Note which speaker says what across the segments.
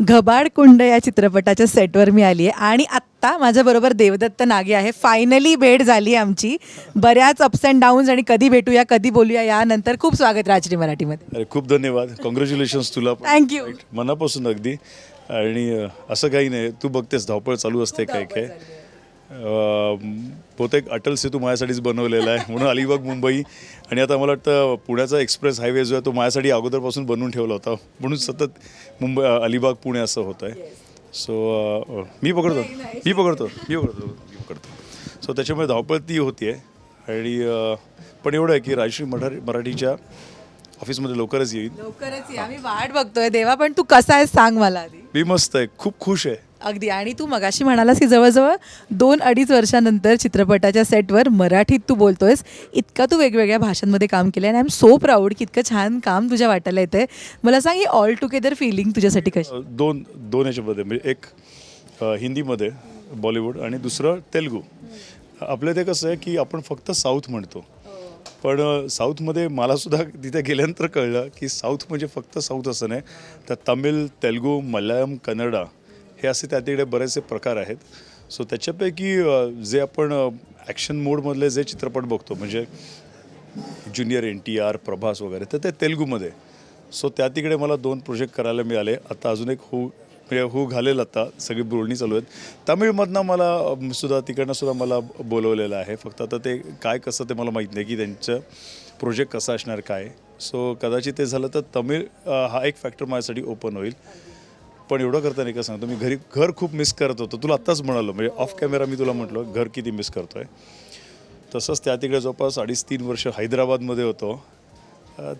Speaker 1: घबाड कुंड या चित्रपटाच्या सेटवर मी आली आहे आणि आत्ता माझ्याबरोबर देवदत्त नागे आहे. फायनली भेट झाली आमची. बऱ्याच अप्स अँड डाऊन्स आणि कधी भेटूया कधी बोलूया यानंतर खूप स्वागत राजनी मराठीमध्ये.
Speaker 2: अरे खूप धन्यवाद. कॉंग्रॅच्युलेशन्स तुला पण.
Speaker 1: You.
Speaker 2: मनापासून अगदी. आणि अ, असं काही नाही. तू बघतेस धावपळ चालू असते काय काय. अ, बहुतेक अटल सेतू माझ्यासाठीच बनवलेला आहे म्हणून अलिबाग मुंबई आणि आता मला वाटतं पुण्याचा एक्सप्रेस हायवे जो आहे तो माझ्यासाठी अगोदरपासून बनवून ठेवला होता म्हणून सतत मुंबई अलिबाग पुणे असं होत आहे सो मी पकडतो. मी पकडतो. मी पकडतो. मी पकडतो. सो त्याच्यामुळे धावपळ ती होती आहे आणि पण एवढं आहे की राजश्री मराठी मराठीच्या ऑफिसमध्ये लवकरच येईल.
Speaker 1: लवकरच या. मी वाट बघतोय देवा पण तू कसा आहे सांग मला
Speaker 2: मी मस्त आहे. खूप खुश आहे.
Speaker 1: अगदी. आणि तू मगाशी म्हणालास की जवळजवळ दोन अडीच वर्षानंतर चित्रपटाच्या सेटवर मराठीत तू बोलतोयस. इतका तू वेगवेगळ्या भाषांमध्ये काम केलं आणि आय एम सो प्राऊड की इतकं छान काम तुझ्या वाटायला येतंय. मला सांग ही ऑल टुगेदर फिलिंग तुझ्यासाठी कशी?
Speaker 2: दोन दोन याच्यामध्ये. म्हणजे एक हिंदीमध्ये बॉलिवूड आणि दुसरं तेलगू. आपलं ते कसं आहे की आपण फक्त साऊथ म्हणतो. पण साऊथमध्ये मलासुद्धा तिथे गेल्यानंतर कळलं की साऊथ म्हणजे फक्त साऊथ असं नाही. तर तमिळ तेलगू मल्याळम कन्नडा हे असे त्या तिकडे बरेचसे प्रकार आहेत. सो त्याच्यापैकी जे आपण ॲक्शन मोडमधले जे चित्रपट बघतो म्हणजे junior N T R Prabhas वगैरे तर ते तेलगूमध्ये. सो त्या तिकडे मला दोन प्रोजेक्ट करायला मिळाले. आता अजून एक हू म्हणजे हू घालेल आता. सगळी बोलणी चालू आहेत. तमिळमधनं मला सुद्धा तिकडनं सुद्धा मला बोलवलेलं आहे. फक्त आता ते काय कसं ते मला माहीत नाही की त्यांचं प्रोजेक्ट कसं असणार काय. सो कदाचित ते झालं तर तमिळ हा एक फॅक्टर माझ्यासाठी ओपन होईल. पण एवढं करता नाही का सांगतो मी घरी घर खूप मिस करत होतो. तुला आत्ताच म्हणालो म्हणजे ऑफ कॅमेरा मी तुला म्हटलो घर किती मिस करतोय. तसंच त्या तिकडे जवळपास अडीच तीन वर्ष हैदराबादमध्ये होतो.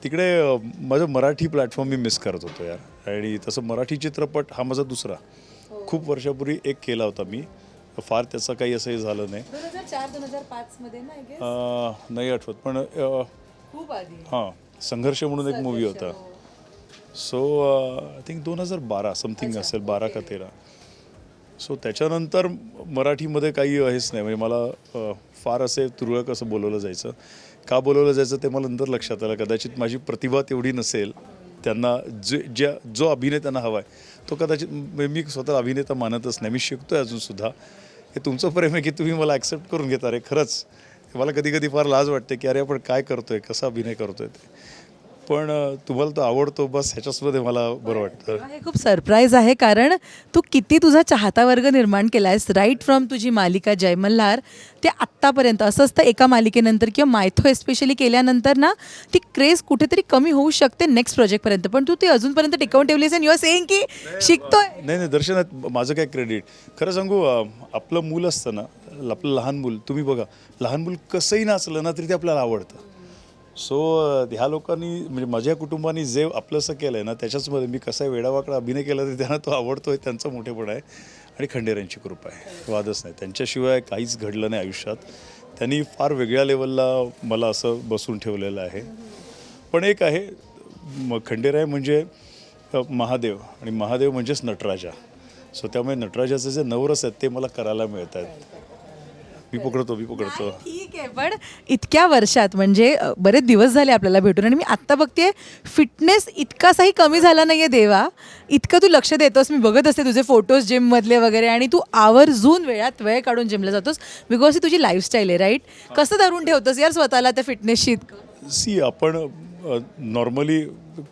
Speaker 2: तिकडे माझं मराठी प्लॅटफॉर्म मी मिस करत होतो यार. आणि तसं मराठी चित्रपट हा माझा दुसरा. खूप वर्षापूर्वी एक केला होता मी. फार त्याचं काही असंही झालं नाही. नाही आठवत पण हां संघर्ष म्हणून एक मूवी होता. सो आय थिंक दोन हजार बारा समथिंग असेल बारा का तेरा. सो त्याच्यानंतर मराठीमध्ये काही हेच नाही. म्हणजे मला फार असे तुरळक असं बोलवलं जायचं. का बोलवलं जायचं ते मला नंतर लक्षात आलं. कदाचित माझी प्रतिभा तेवढी नसेल त्यांना जे ज्या जो अभिनय त्यांना हवा आहे तो कदाचित मी स्वतः अभिनेता मानतच नाही. मी शिकतोय अजूनसुद्धा हे तुमचं प्रेम आहे की तुम्ही मला ॲक्सेप्ट करून घेता रे? खरंच. मला कधी कधी फार लाज वाटते की अरे आपण काय करतोय? कसा अभिनय करतोय ते? पण तुम्हाला तो आवडतो. बस ह्याच्याचमध्ये मला बरं वाटतं.
Speaker 1: हे खूप सरप्राईज आहे कारण तू किती तुझा चाहता वर्ग निर्माण केला आहेस राईट फ्रॉम तुझी मालिका जय मल्हार ते आत्तापर्यंत. असं असतं एका मालिकेनंतर किंवा मायथो एस्पेशली केल्यानंतर ना ती क्रेज कुठेतरी कमी होऊ शकते नेक्स्ट प्रोजेक्टपर्यंत पण तू ती अजूनपर्यंत टिकवून ठेवलीस आणि युआर सेईंग की शिकतोय.
Speaker 2: नाही नाही दर्शनात माझं काय क्रेडिट खरं सांगू आपलं मूल असतं ना आपलं लहान मूल तुम्ही बघा लहान मूल कसंही नाचलं ना तरी ते आपल्याला आवडतं. सो ह्या लोकांनी म्हणजे माझ्या कुटुंबाने जे आपलंसं केलं आहे ना त्याच्याचमध्ये मी कसा वेडावाकडा अभिनय केला तरी त्यांना तो आवडतो आहे त्यांचा मोठेपण आहे. आणि खंडेरांची कृपा आहे. वादच नाही. त्यांच्याशिवाय काहीच घडलं नाही आयुष्यात. त्यांनी फार वेगळ्या लेवलला मला असं बसून ठेवलेलं आहे. पण एक आहे म खंडेराय म्हणजे महादेव. आणि महादेव म्हणजेच नटराजा. सो त्यामुळे नटराजाचे जे नवरस आहेत ते मला करायला मिळत आहेत मी पकडतो मी पकडतो.
Speaker 1: ठीक आहे पण इतक्या वर्षात म्हणजे अ, बरेच दिवस झाले आपल्याला भेटून आणि मी आत्ता बघते फिटनेस इतकासाही कमी झाला नाहीये देवा. इतकं तू लक्ष देतोस मी बघत असते तुझे फोटोज जिममधले वगैरे आणि तू आवर्जून वेळात वेळ काढून जिमला जातोस बिकॉज ही तुझी लाईफस्टाईल आहे राईट कसं धरून ठेवतोस यार स्वतःला त्या फिटनेसशी इतकं?
Speaker 2: सी आपण नॉर्मली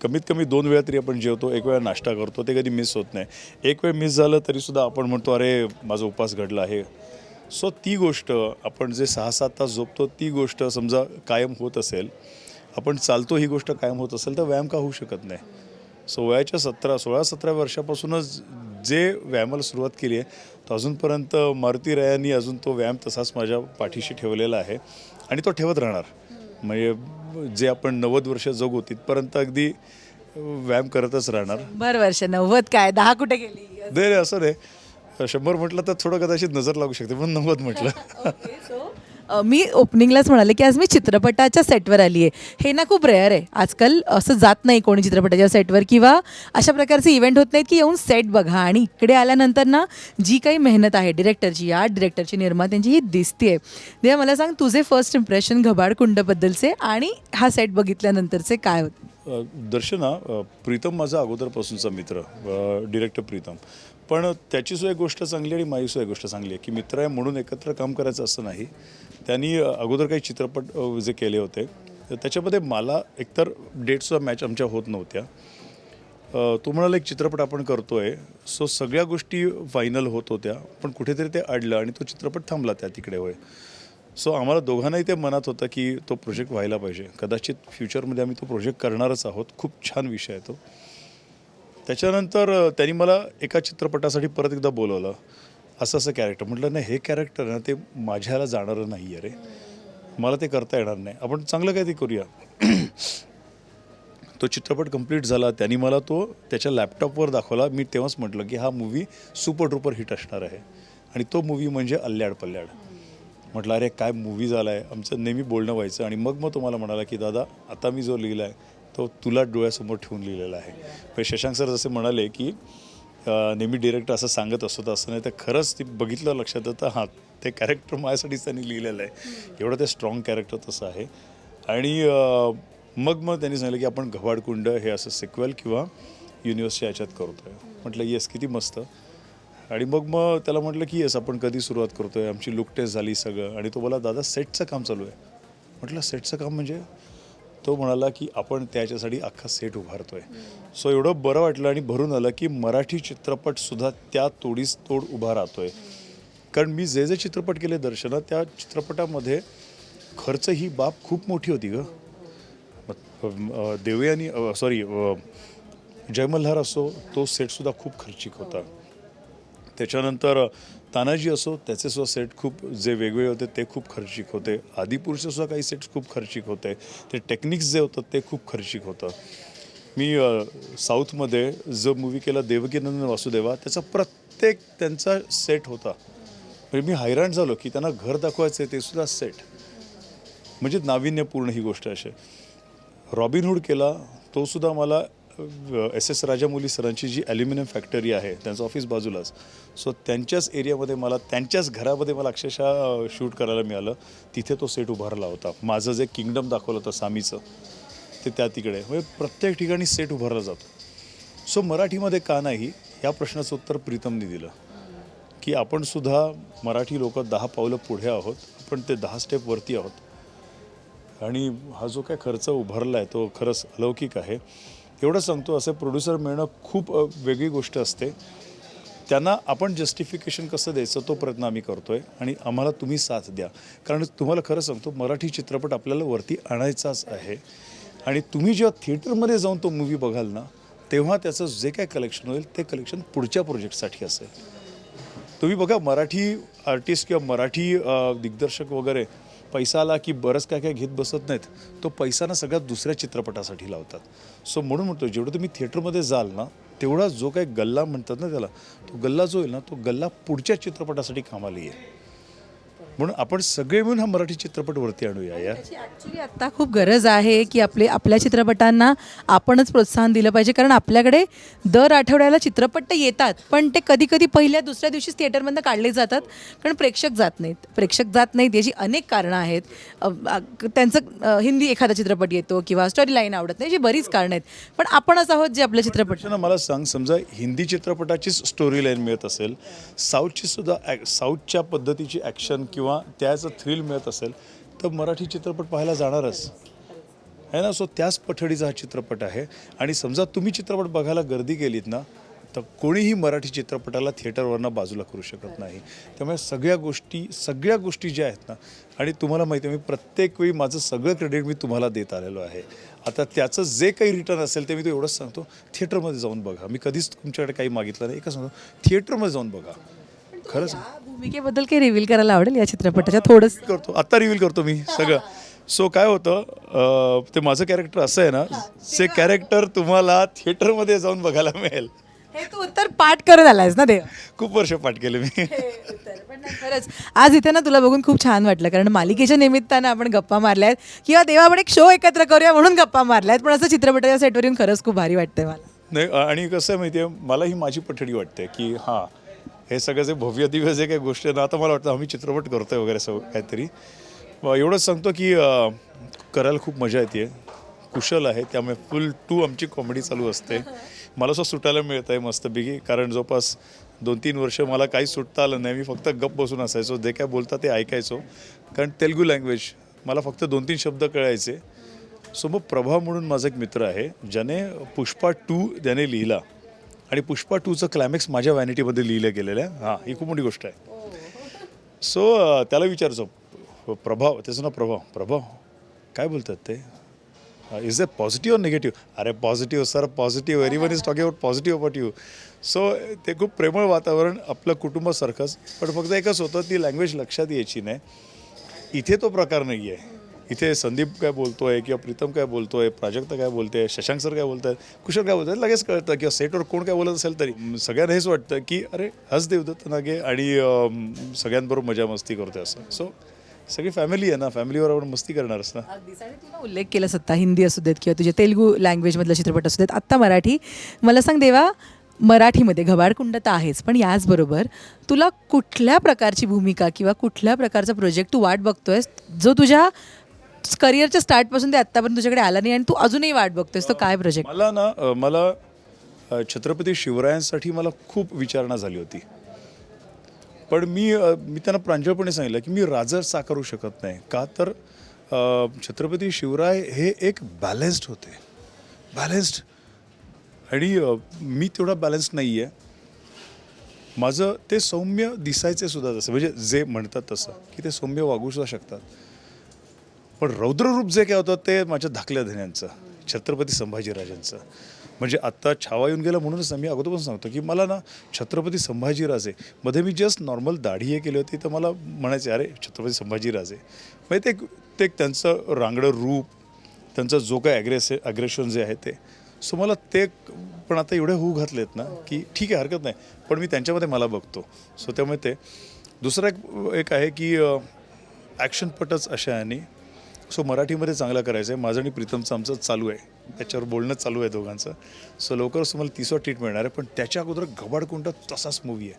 Speaker 2: कमीत कमी दोन वेळा तरी आपण जेवतो एक वेळा नाश्ता करतो ते कधी मिस होत नाही. एक वेळ मिस झालं तरीसुद्धा आपण म्हणतो अरे माझा उपास घडला आहे सो ती गोष्ट आपण जे सहा सात तास झोपतो ती गोष्ट समजा कायम होत असेल आपण चालतो ही गोष्ट कायम होत असेल तर व्यायाम का होऊ शकत नाही? सो वयाच्या सतरा सोळा सतरा वर्षापासूनच जे व्यायामाला सुरुवात केली आहे तर अजूनपर्यंत मारुती रायांनी अजून तो व्यायाम तसाच माझ्या पाठीशी ठेवलेला आहे आणि तो ठेवत राहणार. म्हणजे जे आपण नव्वद वर्ष जगू तिथपर्यंत अगदी व्यायाम करतच राहणार.
Speaker 1: बर वर्ष नव्वद काय दहा कुठे गेली?
Speaker 2: असं नाही. शंभर म्हटलं तर थोडं कदाचित नजर लागू शकते पण नव्वद म्हटलं.
Speaker 1: अ, मी ओपनिंगलाच म्हणाले की आज मी चित्रपटाच्या सेटवर आली आहे हे ना खूप रेअर आहे. आजकाल असं जात नाही कोणी चित्रपटाच्या सेटवर किंवा अशा प्रकारचे इव्हेंट होत नाहीत की येऊन सेट बघा आणि इकडे आल्यानंतर ना जी काही मेहनत आहे डिरेक्टरची आर्ट डिरेक्टरची निर्मात्यांची ही दिसते देवा मला सांग तुझे फर्स्ट इम्प्रेशन घबाड कुंडबद्दलचे आणि हा सेट बघितल्यानंतरचे काय होते?
Speaker 2: अ, दर्शना अ, प्रीतम माझा अगोदरपासूनचा मित्र डिरेक्टर प्रीतम. पण त्याची सुद्धा एक गोष्ट चांगली आणि माझी सुद्धा एक गोष्ट चांगली आहे की मित्र आहे म्हणून एकत्र काम करायचं असं नाही. त्यांनी अगोदर काही चित्रपट जे केले होते तर त्याच्यामध्ये मला एकतर डेटसुद्धा मॅच आमच्या होत नव्हत्या. तो म्हणाला एक चित्रपट आपण करतो आहे सो सगळ्या गोष्टी फायनल होत होत्या पण कुठेतरी ते अडलं आणि तो चित्रपट थांबला त्या तिकडे होय सो आम्हाला दोघांनाही ते मनात होतं की तो प्रोजेक्ट व्हायला पाहिजे. कदाचित फ्युचरमध्ये आम्ही तो प्रोजेक्ट करणारच आहोत. खूप छान विषय आहे तो. त्याच्यानंतर त्यांनी मला एका चित्रपटासाठी परत एकदा बोलवलं. असं असं कॅरेक्टर म्हटलं नाही हे कॅरेक्टर ना ते माझ्याला जाणारं नाही आहे रे. मला ते करता येणार नाही. आपण चांगलं काय ते करूया. तो चित्रपट कंप्लीट झाला. त्यांनी मला तो त्याच्या लॅपटॉपवर दाखवला. मी तेव्हाच म्हटलं की हा मूवी सुपर डुपर हिट असणार आहे. आणि तो मूवी म्हणजे अल्ल्याड पल्ल्याड. म्हटलं अरे काय मूवी झाला आहे आमचं नेहमी बोलणं व्हायचं. आणि मग मग तुम्हाला म्हणाला की दादा आता मी जो लिहिला आहे तो तुला डोळ्यासमोर ठेवून लिहिलेला आहे. पण शशांक सर जसे म्हणाले की नेहमी डिरेक्टर असं सांगत असतो तर असं नाही तर खरंच ते बघितलं लक्षात येतं हां ते कॅरेक्टर माझ्यासाठीच त्यांनी लिहिलेलं आहे. एवढं ते स्ट्रॉंग कॅरेक्टर तसं आहे. आणि मग मग त्यांनी सांगितलं की आपण घवाडकुंड हे असं सिक्वेल किंवा युनिव्हर्सच्या याच्यात करतो आहे म्हटलं येस किती मस्त. आणि मग मग त्याला म्हटलं की येस आपण कधी सुरुवात करतो आहे आमची लुक टेस्ट झाली सगळं. आणि तो बोला दादा सेटचं काम चालू आहे. म्हटलं सेटचं काम म्हणजे? तो म्हणाला की आपण त्याच्यासाठी अख्खा सेट उभारतोय. सो एवढं बरं वाटलं आणि भरून आलं की मराठी चित्रपटसुद्धा त्या तोडीस तोड उभा राहतोय. कारण मी जे जे चित्रपट केले दर्शना त्या चित्रपटामध्ये खर्च ही बाब खूप मोठी होती ग. देवयानी सॉरी जयमल्हार असो तो सेटसुद्धा खूप खर्चिक होता. त्याच्यानंतर तानाजी असो त्याचे सुद्धा सेट खूप जे वेगवेगळे होते ते खूप खर्चिक होते. आदिपुरुषसुद्धा काही सेट्स खूप खर्चिक होते. ते टेक्निक्स जे होतं ते खूप खर्चिक होतं. मी साऊथमध्ये जो मूवी केला देवकीनंदन वासुदेवा त्याचा प्रत्येक त्यांचा सेट होता. म्हणजे मी हैराण झालो की त्यांना घर दाखवायचं आहे ते सुद्धा सेट. म्हणजे नाविन्यपूर्ण ही गोष्ट अशी. रॉबिनहूड केला तो सुद्धा मला एस एस राजामौली सरांची जी ॲल्युमिनियम फॅक्टरी आहे त्यांचं ऑफिस बाजूलाच. सो त्यांच्याच एरियामध्ये मला त्यांच्याच घरामध्ये मला अक्षरशः शूट करायला मिळालं. तिथे तो सेट उभारला होता. माझं जे किंगडम दाखवलं होतं सामीचं ते त्या तिकडे. म्हणजे प्रत्येक ठिकाणी सेट उभारला जातो. सो मराठीमध्ये का नाही या प्रश्नाचं उत्तर प्रीतमने दिलं. की आपण सुद्धा मराठी लोक दहा पावलं पुढे आहोत पण ते दहा स्टेप वरती आहोत. आणि हा जो काय खर्च उभारला आहे तो खरंच अलौकिक आहे. एवढं सांगतो असं प्रोड्युसर मिळणं खूप वेगळी गोष्ट असते. त्यांना आपण जस्टिफिकेशन कसं द्यायचं तो प्रयत्न आम्ही करतो आहे आणि आम्हाला तुम्ही साथ द्या. कारण तुम्हाला खरं सांगतो मराठी चित्रपट आपल्याला वरती आणायचाच आहे. आणि तुम्ही जेव्हा थिएटरमध्ये जाऊन तो मूवी बघाल ना तेव्हा त्याचं जे काय कलेक्शन होईल ते कलेक्शन पुढच्या प्रोजेक्टसाठी असेल. तुम्ही बघा मराठी आर्टिस्ट किंवा मराठी दिग्दर्शक वगैरे पैसा आला की बरंच काय काय घेत बसत नाहीत तो पैसा ना सगळ्यात दुसऱ्या चित्रपटासाठी लावतात. सो म्हणून म्हणतो जेवढं तुम्ही थिएटरमध्ये जाल ना तेवढा जो काही गल्ला म्हणतात ना त्याला तो गल्ला जो होईल ना तो गल्ला पुढच्या चित्रपटासाठी कामाला येईल. म्हणून आपण सगळे मिळून हा मराठी चित्रपट वरती आणूया यार.
Speaker 1: ॲक्च्युली आत्ता खूप गरज आहे की आपले आपल्या चित्रपटांना आपणच प्रोत्साहन दिलं पाहिजे. कारण आपल्याकडे दर आठवड्याला चित्रपट तर येतात पण ते कधी कधी पहिल्या दुसऱ्या दिवशीच थिएटरमधनं काढले जातात. कारण प्रेक्षक जात नाहीत. प्रेक्षक जात नाहीत याची अनेक कारणं आहेत. त्यांचं हिंदी एखादा चित्रपट येतो किंवा स्टोरी लाईन आवडत नाही याची बरीच कारणं आहेत. पण आपणच आहोत जे आपले चित्रपट
Speaker 2: मला सांग समजा हिंदी चित्रपटाचीच स्टोरी लाईन मिळत असेल साऊथची सुद्धा साऊथच्या पद्धतीची ॲक्शन किंवा त्याचं थ्रिल मिळत असेल तर मराठी चित्रपट पाहायला जाणारच. आहे ना? सो त्याच पठडीचा हा चित्रपट आहे. आणि समजा तुम्ही चित्रपट बघायला गर्दी केलीत ना तर कोणीही मराठी चित्रपटाला थिएटरवरनं बाजूला करू शकत नाही. त्यामुळे सगळ्या गोष्टी सगळ्या गोष्टी ज्या आहेत ना आणि तुम्हाला माहिती आहे मी प्रत्येक वेळी माझं सगळं क्रेडिट मी तुम्हाला देत आलेलो आहे. आता त्याचं जे काही रिटर्न असेल ते मी तो एवढंच सांगतो थिएटरमध्ये जाऊन बघा. मी कधीच तुमच्याकडे काही मागितलं नाही. एकच सांगतो थिएटरमध्ये जाऊन बघा. खरंच.
Speaker 1: भूमिकेबद्दल काही रिव्हील करायला आवडेल या चित्रपटाच्या? थोडंच
Speaker 2: करतो. आत्ता रिव्हील करतो मी सगळं. सो काय होतं अं, ते माझं कॅरेक्टर असं आहे ना ते कॅरेक्टर तुम्हाला थिएटरमध्ये जाऊन बघायला मिळेल.
Speaker 1: हे तू उत्तर पाठ करत आलायस ना देव
Speaker 2: खूप वर्ष पाठ केले मी.
Speaker 1: पण नाही, खरंच. आज इथे ना तुला बघून खूप छान वाटलं कारण मालिकेच्या निमित्तानं आपण गप्पा मारल्या आहेत किंवा देवा आपण एक शो एकत्र करूया म्हणून गप्पा मारल्या आहेत पण असं चित्रपटाच्या सेटवर येऊन खरंच खूप भारी वाटतंय मला.
Speaker 2: नाही आणि कसं आहे माहिती आहे मला ही माझी पठडी वाटते की हां हे सगळं जे भव्य दिव्य जे काही गोष्टी आहे ना आता मला वाटतं आम्ही चित्रपट करतोय वगैरे सगळं काहीतरी. एवढंच सांगतो की करायला खूप मजा येते. कुशल आहे त्यामुळे फुल टू आमची कॉमेडी चालू असते. मला असं सुटायला मिळत आहे मस्तपैकी कारण जवळपास दोन तीन वर्ष मला काही सुटता आलं नाही. मी फक्त गप्प बसून असायचो जे काय बोलता ते ऐकायचो. कारण तेलगू लँग्वेज मला फक्त दोन तीन शब्द कळायचे. सो मग प्रभा म्हणून माझा एक मित्र आहे ज्याने पुष्पा टू त्याने लिहिला. आणि पुष्पा टूचं क्लायमॅक्स माझ्या वॅनिटीमध्ये लिहिलं गेलेलं आहे. हां ही खूप मोठी गोष्ट आहे. सो अ, त्याला विचारचं प्रभाव त्याचं नाव प्रभाव. प्रभाव काय बोलतात ते? इज अ पॉझिटिव्ह निगेटिव्ह अरे positive sir positive every one is talking about positive about you so ते खूप प्रेमळ वातावरण आपलं कुटुंबासारखंच पण फक्त एकच होतं ती लँग्वेज लक्षात यायची नाही. इथे तो प्रकार नाही आहे इथे संदीप काय बोलतो आहे किंवा प्रीतम काय बोलतो आहे प्राजक्ता काय बोलते शशांक सर काय बोलतात कुशल काय बोलतात लगेच कळतं किंवा सेटवर कोण काय बोलत असेल तरी. सगळ्यांना हेच वाटतं की अरे हस देवदत्त नागे आणि सगळ्यांबरोबर मजा मस्ती करतोय असं. सो सगळी फॅमिली आहे ना फॅमिलीवर आपण मस्ती करणारच ना.
Speaker 1: उल्लेख केला सत्ता हिंदी असू देत किंवा तुझे तेलगू लँग्वेजमधला चित्रपट असू देत आत्ता मराठी. मला सांग देवा मराठीमध्ये घबाडकुंड तर आहेच पण याचबरोबर तुला कुठल्या प्रकारची भूमिका किंवा कुठल्या प्रकारचा प्रोजेक्ट तू वाट बघतोयस जो तुझ्या करिअरच्या स्टार्टपासून ते आत्तापर्यंत तुझ्याकडे आला नाही आणि तू अजूनही वाट बघतोस तो काय प्रोजेक्ट
Speaker 2: मला ना अ, मला अ, छत्रपती शिवरायांसाठी मला खूप विचारणा झाली होती. पण मी अ, मी त्यांना प्रांजळपणे सांगितलं की मी राजर साकारू शकत नाही. का तर अ, छत्रपती शिवराय हे एक बॅलेन्स्ड होते. बॅलेन्स्ड आणि अ, मी तेवढा बॅलन्स नाही आहे माझं ते सौम्य दिसायचे सुद्धा तसं. म्हणजे जे म्हणतात तसं की ते सौम्य वागू सुद्धा शकतात. पण रौद्ररूप जे काय होतं ते माझ्या धाकल्या धन्यांचं छत्रपती संभाजीराजांचं. म्हणजे आत्ता छावा येऊन गेला म्हणूनच मी अगोदर पण सांगतो की मला ना छत्रपती संभाजीराजे मध्ये मी जस्ट नॉर्मल दाढी हे केली होती तर मला म्हणायचे अरे छत्रपती संभाजीराजे. म्हणजे ते एक- ते एक त्यांचं रांगडं रूप त्यांचं जो काय ॲग्रेस ॲग्रेशन जे आहे ते. सो मला ते पण आता एवढे होऊ घातलेत ना की ठीक आहे हरकत नाही. पण मी त्यांच्यामध्ये मला बघतो. सो त्यामुळे ते. दुसरं एक एक आहे की ॲक्शनपटच अशा आणि सो मराठीमध्ये चांगलं करायचं आहे माझं आणि प्रीतमचं आमचं चालू आहे. त्याच्यावर बोलणं चालू आहे दोघांचं. सो लवकरच तुम्हाला तिसवा ट्रीट मिळणार आहे. पण त्याच्या अगोदर घबाडकुंड तसाच मूवी आहे.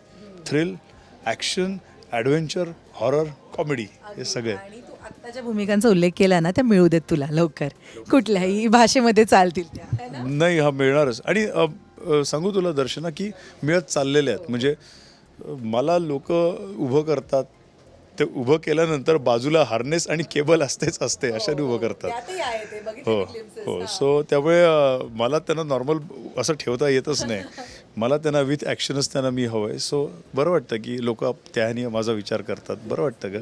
Speaker 2: Thrill action adventure horror comedy हे सगळे.
Speaker 1: आणि तू आत्ताच्या भूमिकांचा उल्लेख केला ना त्या मिळू देत तुला लवकर. कुठल्याही भाषेमध्ये चालतील त्या. है ना?
Speaker 2: नाही हा मिळणारच. आणि अ, अ, सांगू तुला दर्शना की मिळत चाललेले आहेत. म्हणजे अ, मला लोक उभं करतात. ते उभं केल्यानंतर बाजूला हार्नेस आणि केबल असतेच असते अशाने उभं करतात. हो
Speaker 1: मी glimpses.
Speaker 2: हो. सो त्यामुळे मला त्यांना नॉर्मल असं ठेवता येतच नाही. मला त्यांना विथ ॲक्शनच त्यांना मी हवं आहे सो बरं वाटतं की लोक त्याने माझा विचार करतात. बरं वाटतं का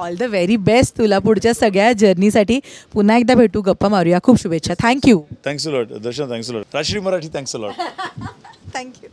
Speaker 1: ऑल द व्हेरी बेस्ट तुला पुढच्या सगळ्या जर्नीसाठी पुन्हा एकदा भेटू गप्पा मारूया. खूप शुभेच्छा. Thank you
Speaker 2: thanks lot Darshan thanks lot Rajshri Marathi thanks lot
Speaker 1: thank you